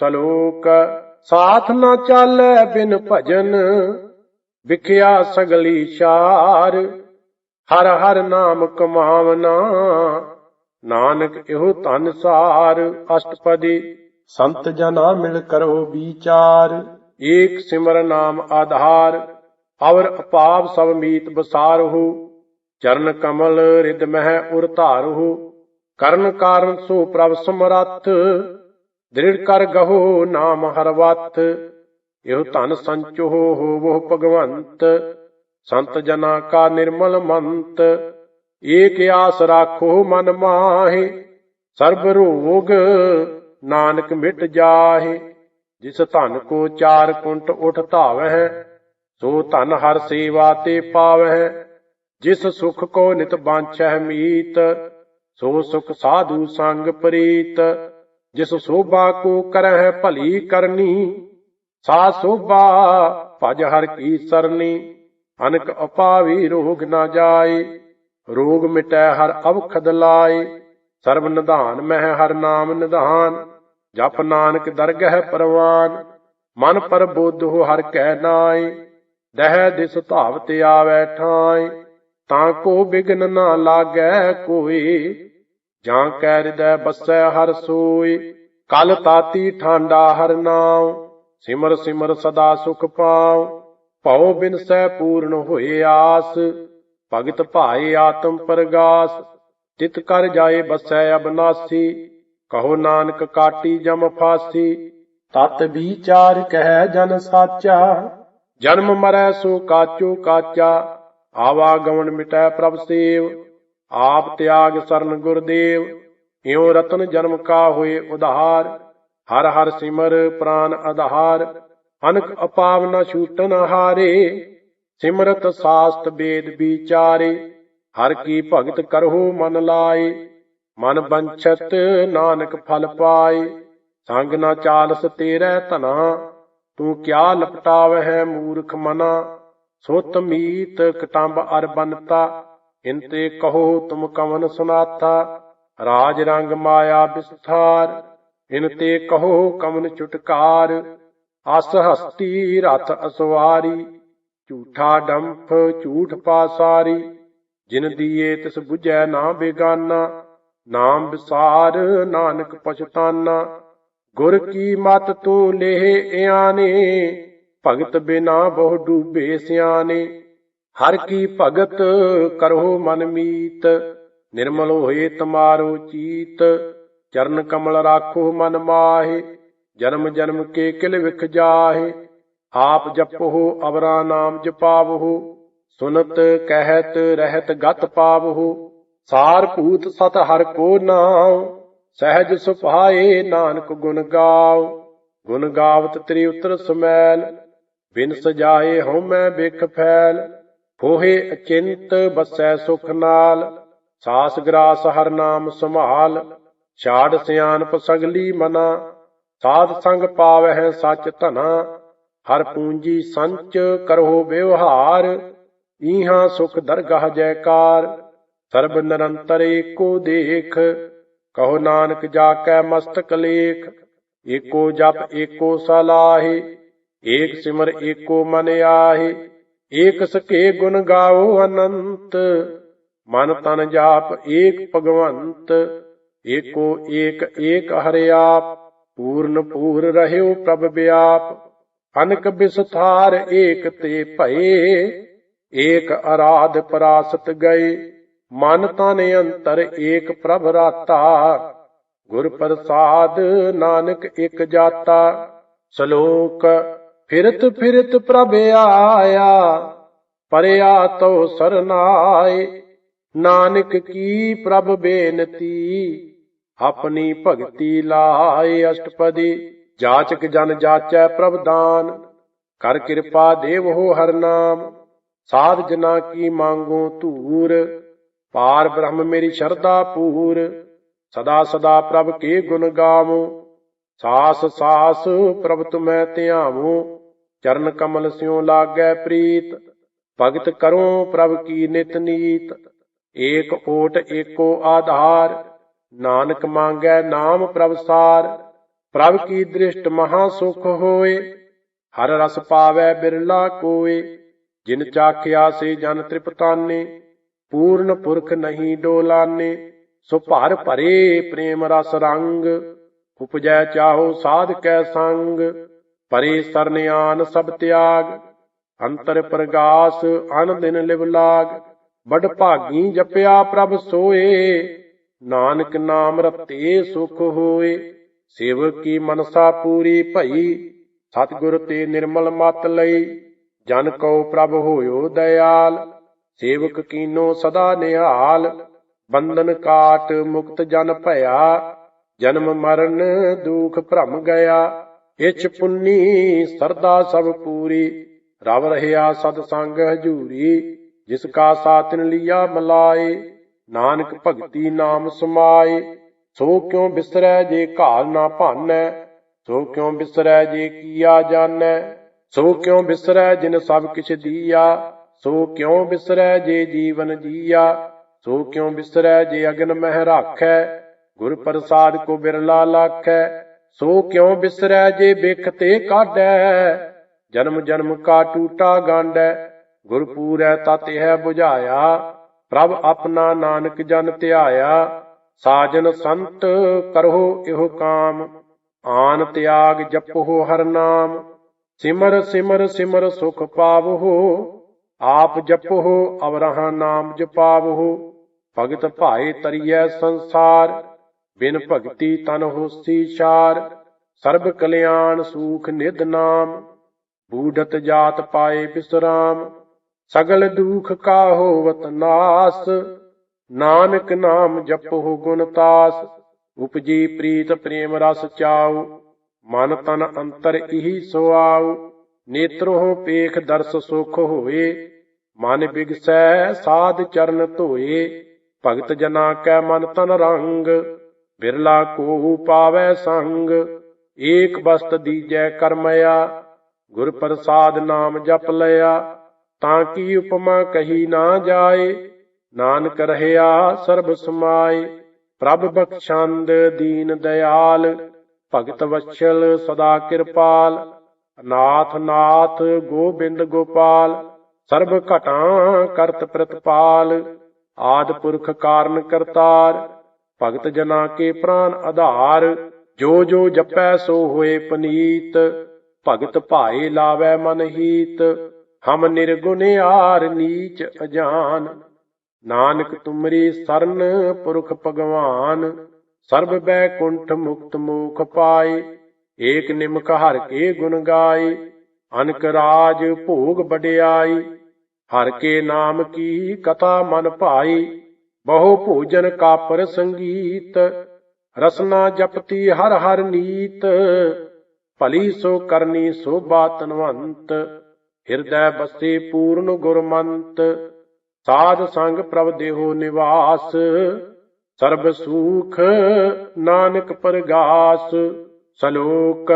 ਸਲੋਕ, ਸਾਥ ਨਾ ਚਾਲੈ ਬਿਨ ਭਜਨ, ਵਿਖਿਆ ਸਗਲੀ ਸ਼ਾਰ, ਹਰ ਹਰ ਨਾਮ ਕਮਾਵਨਾ, ਨਾਨਕ ਇਹੋ ਧਨ ਸਾਰ, ਅਸ਼ਟਪਦੀ ਸੰਤ ਜਨਾ ਮਿਲ ਕਰੋ ਵਿਚਾਰ, ਏਕ ਸਿਮਰ ਨਾਮ ਆਧਾਰ, ਅਵਰ ਅਪਾਪ ਸਭ ਮੀਤ ਬਸਾਰਹੁ, ਚਰਨ ਕਮਲ ਰਿਦ ਮਹਿ ਉਰ ਧਾਰਹੁ, ਕਰਨ ਕਾਰਨ ਸੋ ਪ੍ਰਭ ਸਮਰੱਥ ਦ੍ਰਿੜ ਕਰ ਗਹੋ ਨਾਮ ਹਰਵਤ ਇਹੋ ਧਨ ਸੰਚੋ ਹੋਵੋ ਭਗਵੰਤ। ਸੰਤ ਜਨਾ ਕਾ ਨਿਰਮਲ ਮੰਤ, ਏਕ ਆਸ ਰਾਖੋ ਮਨ ਮਾਹੇ। ਸਰਬ ਰੋਗ ਨਾਨਕ ਮਿਟ ਜਾਹੇ, ਜਿਸ ਧਨ ਕੋ ਚਾਰ ਕੁੰਟ ਉਠ ਧਾਵਹਿ, ਸੋ ਧਨ ਹਰ ਸੇਵਾ ਤੇ ਪਾਵਹਿ। ਜਿਸ ਸੁਖ ਕੋ ਨਿਤ ਬਾਂਛੈ ਮੀਤ, ਸੋ ਸੁਖ ਸਾਧੂ ਸੰਗ ਪ੍ਰੀਤ। ਜਿਸ ਸੋਭਾ ਕੋ ਕਰਹਿ ਭਲੀ ਕਰਨੀ ਸਾ ਸੋਭਾ ਭਜ ਹਰ ਕੀ ਸਰਨੀ, ਅਨਕ ਅਪਾਵੀ ਰੋਗ ਨਾ ਜਾਏ, ਰੋਗ ਮਿਟੈ ਹਰ ਅਵਖਦ ਲਾਏ, ਸਰਬ ਨਿਧਾਨ ਮਹਿ ਹਰ ਨਾਮ ਨਿਧਾਨ, ਜਪ ਨਾਨਕ ਦਰਗਹਿ ਪਰਵਾਨ, ਮਨ ਪਰ ਬੁੱਧ ਹੋ ਹਰ ਕਹਿ ਨਾਏ, ਦਹਿ ਦਿਸ ਧਾਵ ਤੇ ਆਵੈ ਠਾਏ, ਤਾਂ ਕੋ ਬਿਗਨ ਨਾ ਲਾਗੈ ਕੋਈ ਜਾਂ ਕੈ ਹਿਰਦੈ ਬਸੈ ਹਰ ਸੋਈ, ਕਲ ਤਾਤੀ ਠਾਂਡਾ ਹਰ ਨਾਮ ਸਿਮਰ ਸਿਮਰ ਸਦਾ ਸੁਖ ਪਾਉ। ਭਉ ਬਿਨਸੈ ਪੂਰਨ ਹੋਏ ਆਸ, ਭਗਤ ਭਾਏ ਆਤਮ ਪਰਗਾਸ। ਤਿਤ ਕਰ ਜਾਏ ਬਸੈ ਅਬਨਾਸੀ ਕਹੋ ਨਾਨਕ ਕਾਟੀ ਜਮ ਫਾਸੀ। ਤਤ ਵਿਚਾਰ ਕਹਿ ਜਨ ਸਾਚਾ, ਜਨਮ ਮਰੈ ਸੋ ਕਾਚੋ ਕਾਚਾ। ਆਵਾ ਆਵਾਗਮਨ ਮਿਟੈ ਪ੍ਰਭ ਸੇਵ ਆਪ ਤਿਆਗ ਸਰਨ ਗੁਰਦੇਵ, ਇਉ ਰਤਨ ਜਨਮ ਕਾ ਹੋਏ ਉਧਾਰ, ਹਰ ਹਰ ਸਿਮਰ ਪ੍ਰਾਨ ਆਧਾਰ ਅਨਕ ਅਪਾਵ ਨ ਛੂਟਨ ਹਾਰੇ, ਸਿਮਰਤ ਸਾਸਤ ਵੇਦ ਵਿਚਾਰੇ, ਹਰ ਕੀ ਭਗਤ ਕਰਹੁ ਮਨ ਲਾਏ, ਮਨ ਬੰਛਤ ਨਾਨਕ ਫਲ ਪਾਏ, ਸੰਗ ਨਾ ਚਾਲਸ ਤੇਰੇ ਧਨਾ, ਤੂੰ ਕਿਆ ਲਪਟਾਵ ਹੈ ਮੂਰਖ ਮਨਾ, ਸੁਤ ਮੀਤ ਕਟੰਬ ਅਰ ਬਨਤਾ ਇੰਤੇ ਕਹੋ ਤੁਮ ਕਵਨ ਸੁਨਾਤਾ ਰਾਜ ਰੰਗ ਮਾਇਆ ਵਿਸਥਾਰ ਇਨਤੇ ਕਹੋ ਕਵਨ ਚੁਟਕਾਰ ਅਸ ਹਸਤੀ ਰਥ ਅਸਵਾਰੀ। ਝੂਠਾ ਡੰਫ ਝੂਠ ਪਾਸਾਰੀ, ਜਿਨ ਦੀਏ ਤਿਸ 부ਝੈ ਨਾ ਬੇਗਾਨਾ। ਨਾਮ ਵਿਸਾਰ ਨਾਨਕ ਪਛਤਾਨਾ। ਗੁਰ ਕੀ ਮਤ ਤੂੰ ਲੇਹ ਇਆਨੇ, ਭਗਤ ਬਿਨਾ ਬਹੁ ਡੂਬੇ ਸਿਆਨੇ। ਹਰ ਕੀ ਭਗਤ ਕਰੋ ਮਨ ਮੀਤ, ਨਿਰਮਲ ਹੋਏ ਤਮਾਰੋ ਚੀਤ। ਚਰਨ ਕਮਲ ਰਾਖੋ ਮਨ ਮਾਹੇ, ਜਨਮ ਜਨਮ ਕੇ ਕਿਲ ਵਿਖ ਜਾਹੇ। ਆਪ ਜਪੋ ਅਵਰਾ ਨਾਮ ਜਪਾਵੋ ਸੁਨਤ ਕਹਿਤ ਰਹਿਤ ਗਤ ਪਾਵੋ ਸਾਰ ਭੂਤ ਸਤ ਹਰ ਕੋ ਨਾਮ ਸਹਿਜ ਸੁਭਾਏ ਨਾਨਕ ਗੁਣ ਗਾਓ ਗੁਣ ਗਾਵਤ ਤ੍ਰੀ ਉਤਰ ਸਮੈਲ ਬਿਨ ਸਜਾਏ ਹਉ ਮੈਂ ਬਿਖ ਫੈਲ। ਹੋਏ ਅਚਿੰਤ ਬਸੈ ਸੁਖ ਨਾਲ, ਸਾਸ ਗਰਾਸ ਹਰ ਨਾਮ ਸੰਭਾਲ, ਛਾੜ ਸਿਆਣਪ ਸਗਲੀ ਮਨਾ, ਸਾਧ ਸੰਗ ਪਾਵਹਿ ਸੱਚ ਧਨਾ, ਹਰ ਪੂੰਜੀ ਸੰਚ ਕਰੋ ਵਿਵਹਾਰ, ਈਹਾਂ ਸੁਖ ਦਰਗਾਹ ਜੈਕਾਰ, ਸਰਬ ਨਿਰੰਤਰ ਏਕੋ ਦੇਖ, ਕਹੋ ਨਾਨਕ ਜਾ ਕੈ ਮਸਤਕ ਲੇਖ, ਏਕੋ ਜਪ ਏਕੋ ਸਲਾਹੇ, ਏਕ ਸਿਮਰ ਏਕੋ ਮਨ ਆਹੇ ਏਕ ਸਕੇ ਗੁਣ ਗਾਓ ਅਨੰਤ, ਮਨ ਤਨ ਜਾਪ ਏਕ ਭਗਵੰਤ, ਏਕੋ ਏਕ ਏਕ ਹਰਿਆਪ ਪੂਰਨ ਪੂਰ ਰਹਿਓ ਪ੍ਰਭ ਵਿਆਪ ਅਨਕ ਬਿਸਥਾਰ ਏਕ ਤੇ ਭਏ, ਏਕ ਅਰਾਧ ਪਰਾਸਤ ਗਏ, ਮਨ ਤਨ ਅੰਤਰ ਏਕ ਪ੍ਰਭ ਰਾਤਾ, ਗੁਰ ਪ੍ਰਸਾਦ ਨਾਨਕ ਇਕ ਜਾਤਾ, ਸ਼ਲੋਕ ਫਿਰਤ ਫਿਰਤ ਪ੍ਰਭ ਆਇਆ, ਪਰਿਆ ਤੋ ਸਰਨਾਏ। ਨਾਨਕ ਕੀ ਪ੍ਰਭ ਬੇਨਤੀ, ਆਪਣੀ ਭਗਤੀ ਲਾਏ ਅਸ਼ਟਪਦੀ। ਜਾਚਕ ਜਨ ਜਾਚੈ ਪ੍ਰਭ ਦਾਨ, ਕਰ ਕਿਰਪਾ ਦੇਵ ਹੋ ਹਰ ਨਾਮ। ਸਾਧ ਜਨਾ ਕੀ ਮੰਗੋ ਧੂਰ, ਪਾਰ ਬ੍ਰਹਮ ਮੇਰੀ ਸ਼ਰਧਾ ਪੂਰ। ਸਦਾ ਸਦਾ ਪ੍ਰਭ ਕੇ ਗੁਣ ਗਾਵੋ, ਸਾਸ ਸਾਸ ਪ੍ਰਭ ਤੁਮੈ ਧਿਆਵੋ। ਚਰਨ ਕਮਲ ਸਿਉ ਲਾਗੈ ਪ੍ਰੀਤ, ਭਗਤ ਕਰੋ ਪ੍ਰਭ ਕੀ ਨਿਤ ਨੀਤ। ਏਕ ਓਟ ਏਕੋ ਆਧਾਰ, ਨਾਨਕ ਮੰਗੈ ਨਾਮ ਪ੍ਰਭ ਸਾਰ। ਪ੍ਰਭ ਕੀ ਦ੍ਰਿਸ਼ਟ ਮਹਾ ਸੁਖ ਹੋਏ, ਹਰ ਰਸ ਪਾਵੈ ਬਿਰਲਾ ਕੋਏ। ਜਿਨ ਚਾਖਿਆ ਸੇ ਜਨ ਤ੍ਰਿਪਤਾਨੇ, ਪੂਰਨ ਪੁਰਖ ਨਹੀਂ ਡੋਲਾਨੇ। ਸੋ ਭਰ ਭਰੇ ਪ੍ਰੇਮ ਰਸ ਰੰਗ, ਉਪਜੈ ਚਾਹੋ ਸਾਧ ਕੈ ਸੰਗ। ਪਰੇ ਸਰਨਿਆਨ ਸਭ ਤਿਆਗ, ਅੰਤਰ ਪ੍ਰਗਾਸ ਅਨ ਦਿਨ ਲਿਵ ਲਾਗ। ਬੜ ਭਾਗੀ ਜਪਿਆ ਪ੍ਰਭ ਸੋਏ, ਨਾਨਕ ਨਾਮ ਰਤੇ ਸੁਖ ਹੋਏ। ਸੇਵਕ ਕੀ ਮਨਸਾ ਪੂਰੀ ਭਈ, ਸਤਿਗੁਰ ਤੇ ਨਿਰਮਲ ਮਤ ਲਈ। ਜਨ ਕਉ ਪ੍ਰਭ ਹੋਇਓ ਦਇਆਲ, ਸੇਵਕ ਕੀਨੋ ਸਦਾ ਨਿਹਾਲ। ਬੰਧਨ ਕਾਟ ਮੁਕਤ ਜਨ ਭਇਆ, ਜਨਮ ਮਰਨ ਦੁਖ ਭ੍ਰਮ ਗਿਆ। ਇਛ ਪੁੰਨੀ, ਸਰਦਾ ਸਭ ਪੂਰੀ। ਰਵ ਰਹਿਆ ਸਤ ਸੰਗ ਹਜੂਰੀ। ਜਿਸ ਕਾ ਸਾਤਨ ਲਿਆ ਮਲਾਏ, ਨਾਨਕ ਭਗਤੀ ਨਾਮ ਸਮਾਏ। ਸੋ ਕਿਉ ਬਿਸਰੈ ਜੇ ਘਾਲ ਨਾ ਭਾਨੈ, ਸੋ ਕਿਉ ਬਿਸਰੈ ਜੇ ਕੀਆ ਜਾਣੈ ਸੋ ਕਿਉ ਬਿਸਰੈ ਜਿਨ ਸਭ ਕਿਛ ਦੀਆ, ਸੋ ਕਿਉ ਬਿਸਰੈ ਜੇ ਜੀਵਨ ਜੀਆ। ਸੋ ਕਿਉ ਬਿਸਰੈ ਜੇ ਅਗਨ ਮਹਿ ਰਾਖੈ, ਗੁਰ ਪ੍ਰਸਾਦ ਕੋ ਬਿਰਲਾ ਲਾਖੈ। ਸੋ ਕਿਉ ਬਿਸਰੈ ਜੇ ਬਿਖ ਤੇ ਕਾਢੈ? ਜਨਮ ਜਨਮ ਕਾ ਟੂਟਾ ਗਾਂਡੈ। ਗੁਰ ਪੂਰੈ ਤਤ ਹੈ 부ਝਾਇਆ ਪ੍ਰਭ ਆਪਣਾ ਨਾਨਕ ਜਨ ਧਿਆਇਆ। ਸਾਜਨ ਸੰਤ ਕਰੋ ਇਹੋ ਕਾਮ। ਆਨ ਤਿਆਗ ਜਪੋ ਹਰ ਨਾਮ। ਸਿਮਰ ਸਿਮਰ ਸਿਮਰ ਸੁਖ ਪਾਵੋ। ਆਪ ਜਪੋ ਅਵਰਹਾ ਨਾਮ ਜਪਾਵੋ। ਭਗਤ ਭਾਏ ਤਰੀਐ ਸੰਸਾਰ। ਬਿਨ ਭਗਤੀ ਤਨ ਹੋਸੀ ਚਾਰ, ਸਰਬ ਕਲਿਆਣ ਸੂਖ ਨਿਦ ਨਾਮ, ਬੂਢਤ ਜਾਤ ਪਾਏ ਬਿਸਰਾਮ, ਸਗਲ ਦੁਖ ਕਾ ਹੋਵਤ ਨਾਸ, ਨਾਨਕ ਨਾਮ ਜਪੋ ਗੁਣ ਤਾਸ, ਉਪਜੀ ਪ੍ਰੀਤ ਪ੍ਰੇਮ ਰਸ ਚਾਉ, ਮਨ ਤਨ ਅੰਤਰ ਇਹੀ ਸੁਆਉ, ਨੇਤਰੋ ਪੇਖ ਦਰਸ ਸੁਖ ਹੋਏ, ਮਨ ਬਿਗਸੈ ਸਾਧ ਚਰਨ ਧੋਏ, ਭਗਤ ਜਨਾ ਕੈ ਮਨ ਤਨ ਰੰਗ ਬਿਰਲਾ ਕੋ ਪਾਵੈ ਸੰਗ, ਏਕ ਬਸਤ ਦੀਜੈ ਕਰਮਇਆ, ਗੁਰ ਪ੍ਰਸਾਦ ਨਾਮ ਜਪ ਲਿਆ, ਤਾਂ ਕੀ ਉਪਮਾ ਕਹੀ ਨਾ ਜਾਏ, ਨਾਨਕ ਰਹਿਆ ਸਰਬ ਸਮਾਏ, ਪ੍ਰਭ ਬਖਸ਼ੰਦ ਦੀਨ ਦਇਆਲ ਭਗਤ ਵਛਲ ਸਦਾ ਕਿਰਪਾਲ ਨਾਥ ਨਾਥ ਗੋਬਿੰਦ ਗੋਪਾਲ, ਸਰਬ ਘਟਾਂ ਕਰਤ ਪ੍ਰਤਪਾਲ, ਆਦ ਪੁਰਖ ਕਾਰਨ ਕਰਤਾਰ ਭਗਤ ਜਨਾ ਕੇ ਪ੍ਰਾਨ ਆਧਾਰ, ਜੋ ਜੋ ਜਪੈ ਸੋ ਹੋਏ ਪਨੀਤ, ਭਗਤ ਭਾਏ ਲਾਵੈ ਮਨ ਹੀਤ, ਹਮ ਨਿਰਗੁਨਿਆਰ ਨੀਚ ਅਜਾਨ। ਨਾਨਕ ਤੁਮਰੀ ਸਰਨ ਪੁਰਖ ਭਗਵਾਨ, ਸਰਬ ਬੈਕੁੰਠ ਮੁਕਤ ਮੋਖ ਪਾਏ, ਏਕ ਨਿਮਕ ਹਰ ਕੇ ਗੁਣ ਗਾਏ, ਅਨਕ ਰਾਜ ਭੋਗ ਬਡਿਆਈ ਹਰ ਕੇ ਨਾਮ ਕੀ ਕਥਾ ਮਨ ਭਾਈ ਬਹੁ ਭੋਜਨ ਕਾਪਰ ਸੰਗੀਤ, ਰਸਨਾ ਜਪਤੀ ਹਰ ਹਰ ਨੀਤ, ਭਲੀ ਸੋ ਕਰਨੀ ਸੋਭਾ ਤਨਵੰਤ, ਹਿਰਦੈ ਬਸੇ ਪੂਰਨ ਗੁਰਮੰਤ, ਸਾਧ ਸੰਗ ਪ੍ਰਭ ਦੇਹੋ ਨਿਵਾਸ, ਸਰਬ ਸੁਖ ਨਾਨਕ ਪਰਗਾਸ, ਸਲੋਕ